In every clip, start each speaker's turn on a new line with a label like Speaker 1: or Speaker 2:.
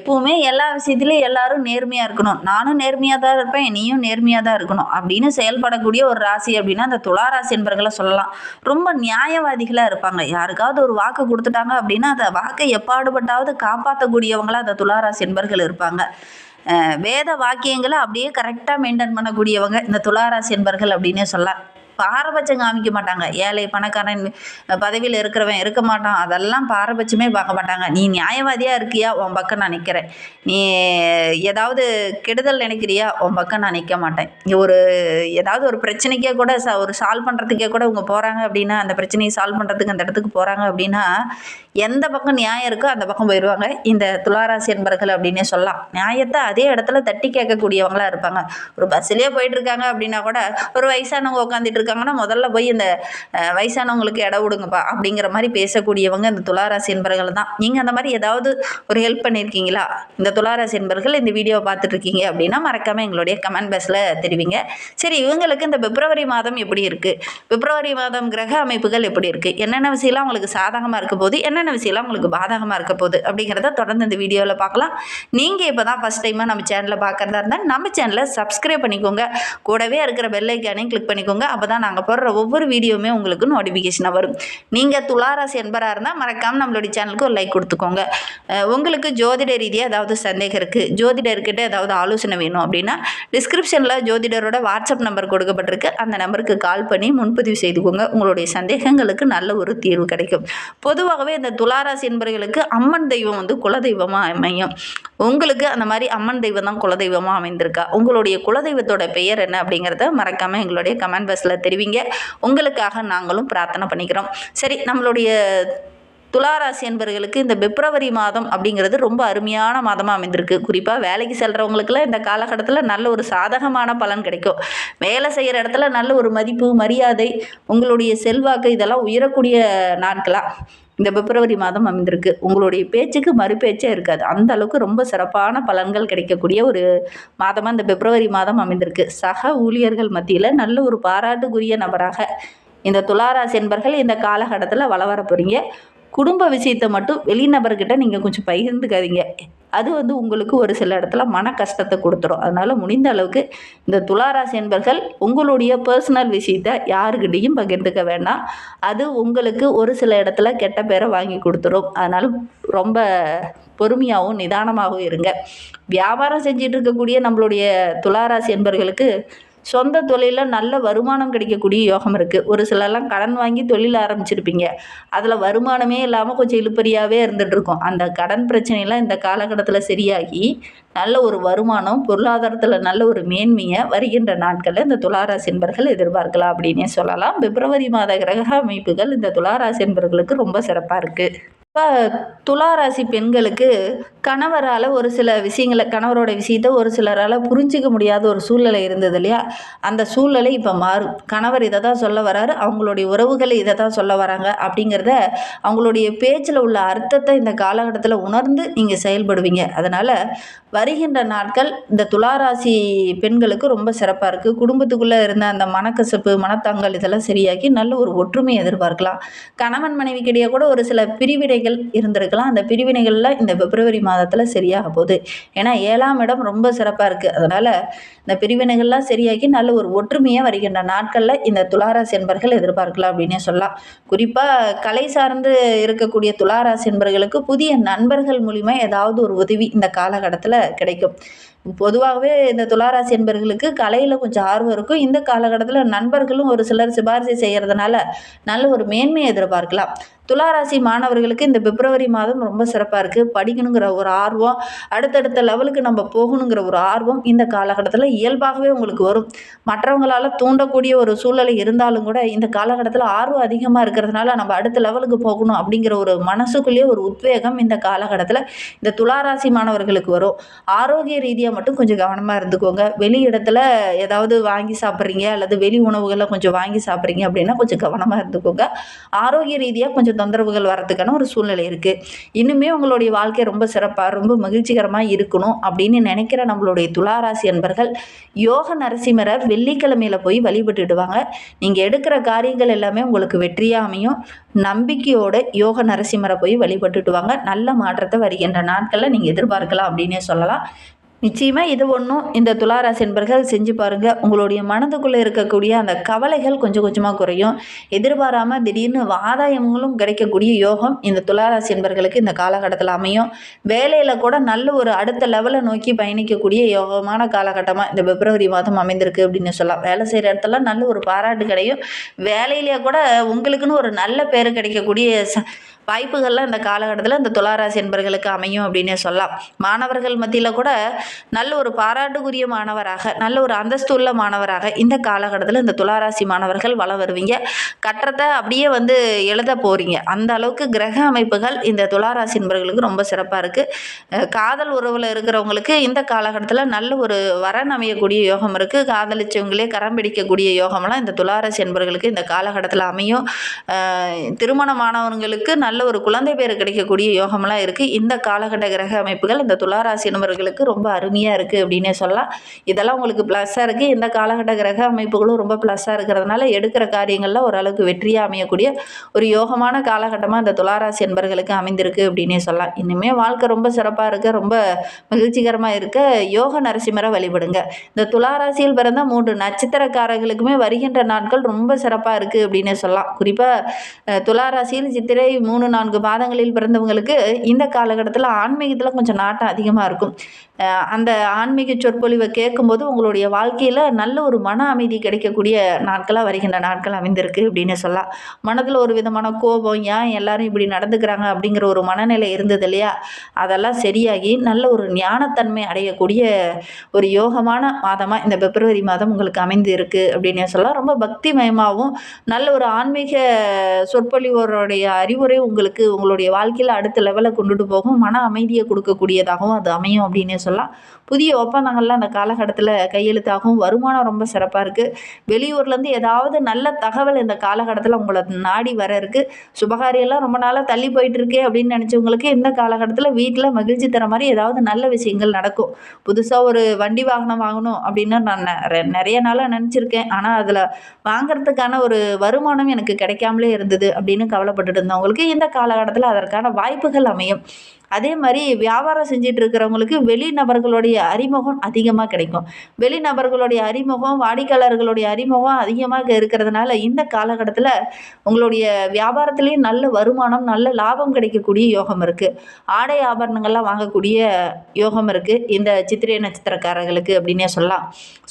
Speaker 1: எப்பவுமே எல்லா விஷயத்துலையும் எல்லாரும் நேர்மையாக இருக்கணும். நானும் நேர்மையாக தான் இருப்பேன் நீயும் நேர்மையாக தான் இருக்கணும். அப்படின்னு செயல்படக்கூடிய ஒரு ராசி அப்படின்னா அந்த துளா ராசி என்பர்களை சொல்லலாம். ரொம்ப நியாயவாதிகளாக இருப்பாங்க. யாருக்காவது ஒரு வாக்கு கொடுத்துட்டாங்க அப்படின்னா அந்த வாக்கை எப்பாடுபட்டாவது காப்பாற்றக்கூடியவங்களா அந்த துளா ராசி என்பர்கள் இருப்பாங்க. வேத வாக்கியங்களை அப்படியே கரெக்டாக மெயின்டைன் பண்ணக்கூடியவங்க இந்த துளாராசி என்பர்கள் அப்படின்னே சொல்லலாம். பாரபட்சம் காமிக்க மாட்டாங்க. ஏழை பணக்காரன் பதவியில் இருக்கிறவன் இருக்க மாட்டான். அதெல்லாம் பாரபட்சமே பார்க்க மாட்டாங்க. நீ நியாயவாதியாக இருக்கியா? உன் பக்கம் நான் நிற்கிறேன் நீ ஏதாவது கெடுதல் நினைக்கிறியா? உன் பக்கம் நான் நிற்க மாட்டேன். ஒரு ஏதாவது ஒரு பிரச்சனைக்கே கூட ச ஒரு சால்வ் பண்ணுறதுக்கே கூட இவங்க போகிறாங்க அப்படின்னா அந்த பிரச்சனையை சால்வ் பண்ணுறதுக்கு அந்த இடத்துக்கு போகிறாங்க அப்படின்னா எந்த பக்கம் நியாயம் இருக்கோ அந்த பக்கம் போயிடுவாங்க. இந்த துளாராசி என்பர்கள் அப்படின்னே சொல்லலாம். நியாயத்தை அதே இடத்துல தட்டி கேட்கக்கூடியவங்களா இருப்பாங்க. ஒரு பஸ்லேயே போயிட்டு இருக்காங்க அப்படின்னா கூட ஒரு வயசானவங்க உட்காந்துட்டு இருக்காங்கன்னா முதல்ல போய் இந்த வயசானவங்களுக்கு இடம் விடுங்கப்பா அப்படிங்கிற மாதிரி பேசக்கூடியவங்க இந்த துளாராசி என்பர்கள் தான். நீங்கள் அந்த மாதிரி ஏதாவது ஒரு ஹெல்ப் பண்ணியிருக்கீங்களா இந்த துளாராசி என்பர்கள் இந்த வீடியோவை பார்த்துட்ருக்கீங்க அப்படின்னா மறக்காமல் எங்களுடைய கமெண்ட் பாக்ஸில் தெரிவிங்க. சரி இவங்களுக்கு இந்த பிப்ரவரி மாதம் எப்படி இருக்குது பிப்ரவரி மாதம் கிரக அமைப்புகள் எப்படி இருக்குது என்னென்ன விஷயம்லாம் உங்களுக்கு சாதகமாக இருக்க போகுது? என்னென்ன விஷயம்லாம் உங்களுக்கு பாதகமாக இருக்க போகுது? அப்படிங்கிறத தொடர்ந்து இந்த வீடியோவில் பார்க்கலாம். நீங்கள் இப்போ தான் ஃபஸ்ட் டைமாக நம்ம சேனலில் பார்க்குறதா இருந்தால் நம்ம சேனலை சப்ஸ்கிரைப் பண்ணிக்கோங்க. கூடவே இருக்கிற பெல்லைக்கானையும் கிளிக் பண்ணிக்கோங்க. அப்போ தான் நாங்கள் போடுற ஒவ்வொரு வீடியோவுமே உங்களுக்கு நோட்டிஃபிகேஷனாக வரும். நீங்கள் துளாராசி என்பராக இருந்தால் மறக்காமல் நம்மளுடைய சேனலுக்கு ஒரு லைக் கொடுத்துக்கோங்க. உங்களுக்கு ஜோதிட ரீதியாக ஏதாவது சந்தேகம் இருக்குது ஜோதிடர்கிட்ட ஏதாவது ஆலோசனை வேணும் அப்படின்னா டிஸ்கிரிப்ஷனில் ஜோதிடரோட வாட்ஸ்அப் நம்பர் கொடுக்கப்பட்டிருக்கு. அந்த நம்பருக்கு கால் பண்ணி முன்பதிவு செய்துக்கோங்க. உங்களுடைய சந்தேகங்களுக்கு நல்ல ஒரு தீர்வு கிடைக்கும். பொதுவாகவே இந்த துளாராசி என்பவர்களுக்கு அம்மன் தெய்வம் வந்து குலதெய்வமாக அமையும். உங்களுக்கு அந்த மாதிரி அம்மன் தெய்வம் தான் குலதெய்வமாக அமைந்திருக்கா? உங்களுடைய குலதெய்வத்தோட பெயர் என்ன அப்படிங்கிறத மறக்காமல் எங்களுடைய கமெண்ட் பாக்ஸில் பெறுவீங்க. உங்களுக்காக நாங்களும் பிரார்த்தனை பண்ணிக்கிறோம். சரி நம்மளுடைய துளாராசி என்பவர்களுக்கு இந்த பிப்ரவரி மாதம் அப்படிங்கிறது ரொம்ப அருமையான மாதமாக அமைந்திருக்கு. குறிப்பாக வேலைக்கு செல்கிறவங்களுக்குலாம் இந்த காலகட்டத்தில் நல்ல ஒரு சாதகமான பலன் கிடைக்கும். வேலை செய்கிற இடத்துல நல்ல ஒரு மதிப்பு மரியாதை உங்களுடைய செல்வாக்கு இதெல்லாம் உயரக்கூடிய நாட்களாக இந்த பிப்ரவரி மாதம் அமைந்திருக்கு. உங்களுடைய பேச்சுக்கு மறுபேச்சே இருக்காது. அந்த அளவுக்கு ரொம்ப சிறப்பான பலன்கள் கிடைக்கக்கூடிய ஒரு மாதமாக இந்த பிப்ரவரி மாதம் அமைந்திருக்கு. சக ஊழியர்கள் மத்தியில் நல்ல ஒரு பாராட்டுக்குரிய நபராக இந்த துளாராசி என்பர்கள் இந்த காலகட்டத்தில் வள வர போகிறீங்க குடும்ப விஷயத்தை மட்டும் வெளிநபர்கிட்ட நீங்கள் கொஞ்சம் பகிர்ந்துக்காதீங்க. அது வந்து உங்களுக்கு ஒரு சில இடத்துல மன கஷ்டத்தை கொடுத்துரும். அதனால் முடிந்த அளவுக்கு இந்த துளாராசி என்பர்கள் உங்களுடைய பர்சனல் விஷயத்தை யாருக்கிட்டேயும் பகிர்ந்துக்க வேண்டாம். அது உங்களுக்கு ஒரு சில இடத்துல கெட்ட பேரை வாங்கி கொடுத்துரும். அதனால் ரொம்ப பொறுமையாகவும் நிதானமாகவும் இருங்க. வியாபாரம் செஞ்சிட்டு இருக்கக்கூடிய நம்மளுடைய துளாராசி என்பர்களுக்கு சொந்த தொழிலில் நல்ல வருமானம் கிடைக்கக்கூடிய யோகம் இருக்குது ஒரு சிலர்லாம் கடன் வாங்கி தொழில் ஆரம்பிச்சிருப்பீங்க. அதில் வருமானமே இல்லாமல் கொஞ்சம் இழுப்பறியாகவே இருந்துகிட்ருக்கும் அந்த கடன் பிரச்சனையெல்லாம் இந்த காலகட்டத்தில் சரியாகி நல்ல ஒரு வருமானம் பொருளாதாரத்தில் நல்ல ஒரு மேன்மையை வருகின்ற நாட்களில் இந்த துளாராசி என்பர்கள் எதிர்பார்க்கலாம் அப்படின்னே சொல்லலாம். பிப்ரவரி மாத கிரக அமைப்புகள் இந்த துளாராசி என்பர்களுக்கு ரொம்ப சிறப்பாக இருக்குது இப்போ துளாராசி பெண்களுக்கு கணவரால் ஒரு சில விஷயங்களை கணவரோட விஷயத்த ஒரு சிலரால் புரிஞ்சிக்க முடியாத ஒரு சூழ்நிலை இருந்தது இல்லையா? அந்த சூழ்நிலை இப்போ மாறும் கணவர் இதை தான் சொல்ல வராரு. அவங்களுடைய உறவுகள் இதை தான் சொல்ல வராங்க அப்படிங்கிறத அவங்களுடைய பேச்சில் உள்ள அர்த்தத்தை இந்த காலகட்டத்தில் உணர்ந்து நீங்கள் செயல்படுவீங்க. அதனால் வருகின்ற நாட்கள் இந்த துளாராசி பெண்களுக்கு ரொம்ப சிறப்பாக இருக்குது குடும்பத்துக்குள்ளே இருந்த அந்த மனக்கசப்பு மனத்தாங்கல் இதெல்லாம் சரியாக்கி நல்ல ஒரு ஒற்றுமை எதிர்பார்க்கலாம். கணவன் மனைவிக்கிடையே கூட ஒரு சில பிரிவினைகள் இருந்திருக்கலாம். அந்த பிரிவினைகளில் இந்த பிப்ரவரி மாதத்தில் சரியாக போகுது. ஏன்னா ஏழாம் இடம் ரொம்ப சிறப்பாக இருக்குது அதனால் இந்த பிரிவினைகள்லாம் சரியாகி நல்ல ஒரு ஒற்றுமையாக வருகின்ற நாட்களில் இந்த துளாராசி என்பர்கள் எதிர்பார்க்கலாம் அப்படின்னே சொல்லலாம். குறிப்பாக கலை சார்ந்து இருக்கக்கூடிய துளாராசி என்பர்களுக்கு புதிய நண்பர்கள் மூலிமா ஏதாவது ஒரு உதவி இந்த காலகட்டத்தில் கிடைக்கும். பொதுவாகவே இந்த துளாராசி என்பர்களுக்கு கலையில் கொஞ்சம் ஆர்வம் இருக்கும். இந்த காலகட்டத்தில் நண்பர்களும் ஒரு சிலர் சிபாரிசு செய்கிறதுனால நல்ல ஒரு மேன்மையை எதிர்பார்க்கலாம். துளாராசி மாணவர்களுக்கு இந்த பிப்ரவரி மாதம் ரொம்ப சிறப்பாக இருக்குது படிக்கணுங்கிற ஒரு ஆர்வம் அடுத்தடுத்த லெவலுக்கு நம்ம போகணுங்கிற ஒரு ஆர்வம் இந்த காலகட்டத்தில் இயல்பாகவே உங்களுக்கு வரும். மற்றவங்களால் தூண்டக்கூடிய ஒரு சூழ்நிலை இருந்தாலும் கூட இந்த காலகட்டத்தில் ஆர்வம் அதிகமாக இருக்கிறதுனால நம்ம அடுத்த லெவலுக்கு போகணும் அப்படிங்கிற ஒரு மனசுக்குள்ளேயே ஒரு உத்வேகம் இந்த காலகட்டத்தில் இந்த துளாராசி மாணவர்களுக்கு வரும். ஆரோக்கிய ரீதியாக ரீதியாக மட்டும் கொஞ்சம் கவனமாக இருந்துக்கோங்க. வெளி இடத்துல ஏதாவது வாங்கி சாப்பிட்றீங்க அல்லது வெளி உணவுகளை கொஞ்சம் வாங்கி சாப்பிட்றீங்க அப்படின்னா கொஞ்சம் கவனமாக இருந்துக்கோங்க. ஆரோக்கிய ரீதியாக கொஞ்சம் தொந்தரவுகள் வரதுக்கான ஒரு சூழ்நிலை இருக்குது இன்னுமே உங்களுடைய வாழ்க்கை ரொம்ப சிறப்பாக ரொம்ப மகிழ்ச்சிகரமாக இருக்கணும் அப்படின்னு நினைக்கிற நம்மளுடைய துளாராசி அன்பர்கள் யோக நரசிம்மரை வெள்ளிக்கிழமையில் போய் வழிபட்டுடுவாங்க நீங்கள் எடுக்கிற காரியங்கள் எல்லாமே உங்களுக்கு வெற்றியாக அமையும். நம்பிக்கையோட யோக நரசிம்மரை போய் வழிபட்டுட்டு வாங்க. நல்ல மாற்றத்தை வருகின்ற நாட்களில் நீங்கள் எதிர்பார்க்கலாம் அப்படின்னே சொல்லலாம். நிச்சயமாக இது ஒன்றும் இந்த துளாராசி என்பர்கள் செஞ்சு பாருங்கள் உங்களுடைய மனதுக்குள்ளே இருக்கக்கூடிய அந்த கவலைகள் கொஞ்சம் கொஞ்சமாக குறையும். எதிர்பாராமல் திடீர்னு ஆதாயங்களும் கிடைக்கக்கூடிய யோகம் இந்த துளாராசி என்பர்களுக்கு இந்த காலகட்டத்தில் அமையும். வேலையில் கூட நல்ல ஒரு அடுத்த லெவலை நோக்கி பயணிக்கக்கூடிய யோகமான காலகட்டமாக இந்த பிப்ரவரி மாதம் அமைந்திருக்கு அப்படின்னு சொல்லலாம். வேலை செய்கிற இடத்துல நல்ல ஒரு பாராட்டு கிடையும். வேலையிலேயே கூட உங்களுக்குன்னு ஒரு நல்ல பேர் கிடைக்கக்கூடிய ச வாய்ப்புகள்லாம் இந்த காலகட்டத்தில் இந்த துளாராசி என்பர்களுக்கு அமையும் அப்படின்னே சொல்லலாம். மாணவர்கள் மத்தியில் கூட நல்ல ஒரு பாராட்டுக்குரிய மாணவராக நல்ல ஒரு அந்தஸ்து உள்ள மாணவராக இந்த காலகட்டத்தில் இந்த துளாராசி மாணவர்கள் வள வருவீங்க. கற்றத்தை அப்படியே வந்து எழுத போகிறீங்க அந்த அளவுக்கு கிரக அமைப்புகள் இந்த துளாராசி நண்பர்களுக்கு ரொம்ப சிறப்பாக இருக்குது காதல் உறவில் இருக்கிறவங்களுக்கு இந்த காலகட்டத்தில் நல்ல ஒரு வரன் அமையக்கூடிய யோகம் இருக்குது காதலிச்சவங்களே கரம் பிடிக்கக்கூடிய யோகம்லாம் இந்த துளாராசி என்பர்களுக்கு இந்த காலகட்டத்தில் அமையும். அஹ் திருமணமானவங்களுக்கு நல்ல ஒரு குழந்தை பேர் கிடைக்கக்கூடிய யோகம்லாம் இருக்குது இந்த காலகட்ட கிரக அமைப்புகள் இந்த துளாராசி நபர்களுக்கு ரொம்ப அருமையாக இருக்குது அப்படின்னே சொல்லலாம். இதெல்லாம் உங்களுக்கு ப்ளஸ்ஸாக இருக்குது இந்த காலகட்ட கிரக அமைப்புகளும் ரொம்ப ப்ளஸ்ஸாக இருக்கிறதுனால எடுக்கிற காரியங்களில் ஓரளவுக்கு வெற்றியாக அமையக்கூடிய ஒரு யோகமான காலகட்டமாக இந்த துளாராசி என்பர்களுக்கு அமைந்திருக்கு அப்படின்னே சொல்லலாம். இனிமேல் வாழ்க்கை ரொம்ப சிறப்பாக இருக்க ரொம்ப மகிழ்ச்சிகரமாக இருக்க யோக நரசிம்மரை வழிபடுங்க. இந்த துளாராசியில் பிறந்த மூன்று நட்சத்திரக்காரர்களுக்குமே வருகின்ற நாட்கள் ரொம்ப சிறப்பாக இருக்குது அப்படின்னே சொல்லலாம். குறிப்பாக துளாராசியில் சித்திரை மூணு நான்கு மாதங்களில் பிறந்தவங்களுக்கு இந்த காலகட்டத்தில் ஆன்மீகத்தில் கொஞ்சம் நாட்டம் அதிகமாக இருக்கும். அந்த ஆன்மீக சொற்பொழிவை கேட்கும்போது உங்களுடைய வாழ்க்கையில் நல்ல ஒரு மன அமைதி கிடைக்கக்கூடிய நாட்களாக வருகின்ற நாட்கள் அமைந்திருக்கு அப்படின்னு சொல்லலாம். மனதில் ஒரு விதமான கோபம் ஏன் எல்லாரும் இப்படி நடந்துக்கிறாங்க அப்படிங்கிற ஒரு மனநிலை இருந்தது இல்லையா? அதெல்லாம் சரியாகி நல்ல ஒரு ஞானத்தன்மை அடையக்கூடிய ஒரு யோகமான மாதமாக இந்த பிப்ரவரி மாதம் உங்களுக்கு அமைந்து இருக்குது அப்படின்னு சொல்லலாம். ரொம்ப பக்திமயமாகவும் நல்ல ஒரு ஆன்மீக சொற்பொழிவோருடைய அறிவுரை உங்களுக்கு உங்களுடைய வாழ்க்கையில் அடுத்த லெவலில் கொண்டுட்டு போகும். மன அமைதியை கொடுக்கக்கூடியதாகவும் அது அமையும் அப்படின்னே சொல்லலாம். புதிய ஒப்பந்தங்கள்லாம் அந்த காலகட்டத்தில் கையெழுத்தாகும் வருமானம் ரொம்ப சிறப்பாக இருக்குது வெளியூர்லேருந்து ஏதாவது நல்ல தகவல் இந்த காலகட்டத்தில் உங்களை நாடி வர இருக்குது சுபகாரியெல்லாம் ரொம்ப நாளாக தள்ளி போயிட்டு இருக்கே அப்படின்னு நினச்சவங்களுக்கு இந்த காலகட்டத்தில் வீட்டில் மகிழ்ச்சி தர மாதிரி ஏதாவது நல்ல விஷயங்கள் நடக்கும். புதுசாக ஒரு வண்டி வாகனம் வாங்கணும் அப்படின்னு நான் நெ- நிறைய நாளாக நினச்சிருக்கேன். ஆனால் அதில் வாங்குறதுக்கான ஒரு வருமானம் எனக்கு கிடைக்காமலே இருந்தது அப்படின்னு கவலைப்பட்டுட்டு இருந்தவங்களுக்கு இந்த காலகட்டத்தில் அதற்கான வாய்ப்புகள் அமையும். அதே மாதிரி வியாபாரம் செஞ்சுட்டு இருக்கிறவங்களுக்கு வெளி நபர்களுடைய அறிமுகம் அதிகமாக கிடைக்கும். வெளி நபர்களுடைய அறிமுகம் வாடிக்கையாளர்களுடைய அறிமுகம் அதிகமாக இருக்கிறதுனால இந்த காலகட்டத்தில் உங்களுடைய வியாபாரத்துலேயும் நல்ல வருமானம் நல்ல லாபம் கிடைக்கக்கூடிய யோகம் இருக்குது ஆடை ஆபரணங்கள்லாம் வாங்கக்கூடிய யோகம் இருக்குது இந்த சித்திரை நட்சத்திரக்காரர்களுக்கு அப்படின்னே சொல்லலாம்.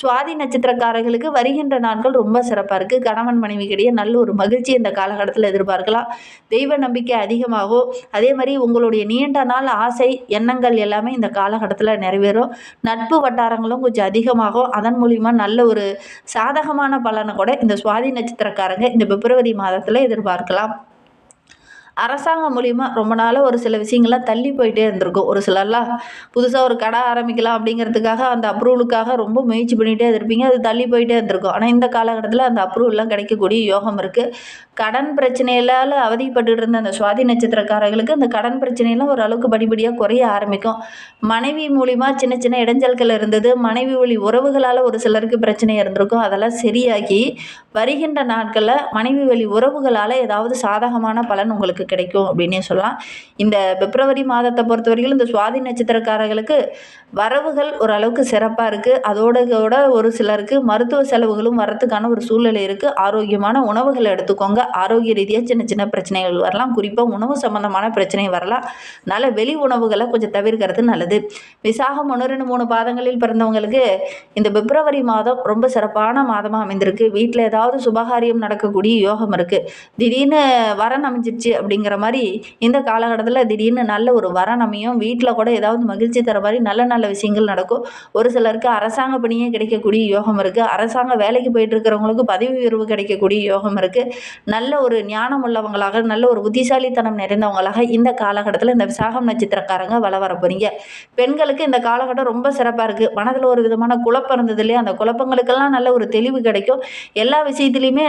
Speaker 1: சுவாதி நட்சத்திரக்காரர்களுக்கு வருகின்ற நாட்கள் ரொம்ப சிறப்பாக இருக்குது கணவன் மனைவிக்கிடையே நல்ல ஒரு மகிழ்ச்சி இந்த காலகட்டத்தில் எதிர்பார்க்கலாம். தெய்வ நம்பிக்கை அதிகமாகும். அதே மாதிரி உங்களுடைய நீண்ட நாள் ஆசை எண்ணங்கள் எல்லாமே இந்த காலகட்டத்தில் நிறைவேறும். நட்பு வட்டாரங்களும் கொஞ்சம் அதிகமாகும். அதன் மூலிமா நல்ல ஒரு சாதகமான பலனை கூட இந்த சுவாதி நட்சத்திரக்காரங்க இந்த பிப்ரவரி மாதத்தில் எதிர்பார்க்கலாம். அரசாங்கம் மூலிமா ரொம்ப நாளாக ஒரு சில விஷயங்கள்லாம் தள்ளி போயிட்டே இருந்திருக்கும். ஒரு சிலர்லாம் புதுசாக ஒரு கடை ஆரம்பிக்கலாம் அப்படிங்கிறதுக்காக அந்த அப்ரூவலுக்காக ரொம்ப முயற்சி பண்ணிகிட்டே இருப்பீங்க அது தள்ளி போயிட்டே இருந்திருக்கும். ஆனால் இந்த காலகட்டத்தில் அந்த அப்ரூவல்லாம் கிடைக்கக்கூடிய யோகம் இருக்குது கடன் பிரச்சனையிலால் அவதிப்பட்டு இருந்த அந்த சுவாதி நட்சத்திரக்காரர்களுக்கு அந்த கடன் பிரச்சனையெல்லாம் ஓரளவுக்கு படிப்படியாக குறைய ஆரம்பிக்கும். மனைவி மூலிமா சின்ன சின்ன இடைஞ்சல்கள் இருந்தது. மனைவி வழி உறவுகளால் ஒரு சிலருக்கு பிரச்சனை இருந்திருக்கும். அதெல்லாம் சரியாகி வருகின்ற நாட்களில் மனைவி வழி உறவுகளால் ஏதாவது சாதகமான பலன் உங்களுக்கு கிடைக்கும் அப்படின்னே சொல்லலாம். இந்த பிப்ரவரி மாதத்தை பொறுத்த வரைக்கும் இந்த சுவாதி நட்சத்திரக்காரர்களுக்கு வரவுகள் ஓரளவுக்கு சிறப்பாக இருக்குது அதோட கூட ஒரு சிலருக்கு மருத்துவ செலவுகளும் வரத்துக்கான ஒரு சூழ்நிலை இருக்குது ஆரோக்கியமான உணவுகளை எடுத்துக்கோங்க. ஆரோக்கிய ரீதியாக சின்ன சின்ன பிரச்சனைகள் வரலாம். குறிப்பாக உணவு சம்மந்தமான பிரச்சனை வரலாம். அதனால் வெளி உணவுகளை கொஞ்சம் தவிர்க்கிறது நல்லது. விசாகம் ஒன்று ரெண்டு மூணு பாதங்களில் பிறந்தவங்களுக்கு இந்த பிப்ரவரி மாதம் ரொம்ப சிறப்பான மாதமாக அமைந்திருக்கு. வீட்டில் ஏதாவது சுபகாரியம் நடக்கக்கூடிய யோகம் இருக்குது திடீர்னு வரன் அமைஞ்சிருச்சு அப்படிங்கிற மாதிரி இந்த காலகட்டத்தில் திடீர்னு நல்ல ஒரு வரம் அமையும் வீட்டில் கூட ஏதாவது மகிழ்ச்சி தர மாதிரி நல்ல நல்ல விஷயங்கள் நடக்கும். ஒரு சிலருக்கு அரசாங்க பணியே கிடைக்கக்கூடிய யோகம் இருக்குது அரசாங்க வேலைக்கு போயிட்டு இருக்கிறவங்களுக்கு பதவி உயர்வு கிடைக்கக்கூடிய யோகம் இருக்குது நல்ல ஒரு ஞானம் உள்ளவங்களாக நல்ல ஒரு புத்திசாலித்தனம் நிறைந்தவங்களாக இந்த காலகட்டத்தில் இந்த விசாகம் நட்சத்திரக்காரங்க வள வர போகிறீங்க பெண்களுக்கு இந்த காலகட்டம் ரொம்ப சிறப்பாக இருக்குது மனதில் ஒரு விதமான குழப்பம் இருந்தது இல்லையா? அந்த குழப்பங்களுக்கெல்லாம் நல்ல ஒரு தெளிவு கிடைக்கும். எல்லா விஷயத்துலையுமே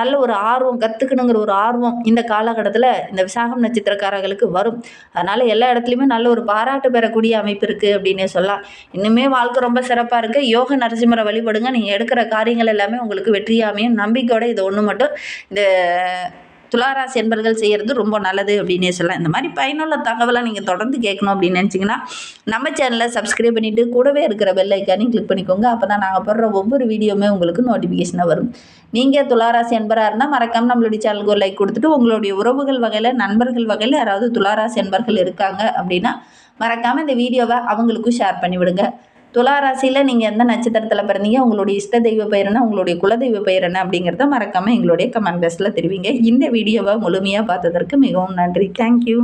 Speaker 1: நல்ல ஒரு ஆர்வம் கற்றுக்கணுங்கிற ஒரு ஆர்வம் இந்த காலகட்டத்தில் இந்த விசாகம் நட்சத்திரக்காரர்களுக்கு வரும். அதனால் எல்லா இடத்துலையுமே நல்ல ஒரு பாராட்டு பெறக்கூடிய அமைப்பு இருக்குது அப்படின்னே சொல்லலாம். இன்னுமே வாழ்க்கை ரொம்ப சிறப்பாக இருக்குது யோக நரசிம்மரை வழிபடுங்க. நீங்கள் எடுக்கிற காரியங்கள் எல்லாமே உங்களுக்கு வெற்றியாமையும் நம்பிக்கையோட இது ஒன்று மட்டும். இந்த துளாராசி என்பர்கள் செய்கிறது ரொம்ப நல்லது அப்படின்னே சொல்லலாம். இந்த மாதிரி பயனுள்ள தகவலை நீங்கள் தொடர்ந்து கேட்கணும் அப்படின்னு நினச்சிங்கன்னா நம்ம சேனலை சப்ஸ்கிரைப் பண்ணிவிட்டு கூடவே இருக்கிற பெல்லைக்கானையும் கிளிக் பண்ணிக்கோங்க. அப்போ தான் நாங்கள் போடுற ஒவ்வொரு வீடியோவுமே உங்களுக்கு நோட்டிஃபிகேஷனாக வரும். நீங்கள் துளாராசி என்பராக இருந்தால் மறக்காமல் நம்மளுடைய சேனலுக்கு ஒரு லைக் கொடுத்துட்டு உங்களுடைய உறவுகள் வகையில் நண்பர்கள் வகையில் யாராவது துளாராசி என்பர்கள் இருக்காங்க அப்படின்னா மறக்காமல் இந்த வீடியோவை அவங்களுக்கும் ஷேர் பண்ணிவிடுங்க. துலா ராசியில் நீங்கள் எந்த நட்சத்திரத்தில் பிறந்தீங்க உங்களுடைய இஷ்ட தெய்வ பெயர் என்ன உங்களுடைய குலதெய்வ பெயர் என்ன அப்படிங்கிறத மறக்காமல் எங்களுடைய கமெண்ட் பாக்ஸில் தெரிவிங்க. இந்த வீடியோவை முழுமையாக பார்த்ததற்கு மிகவும் நன்றி. தேங்க்யூ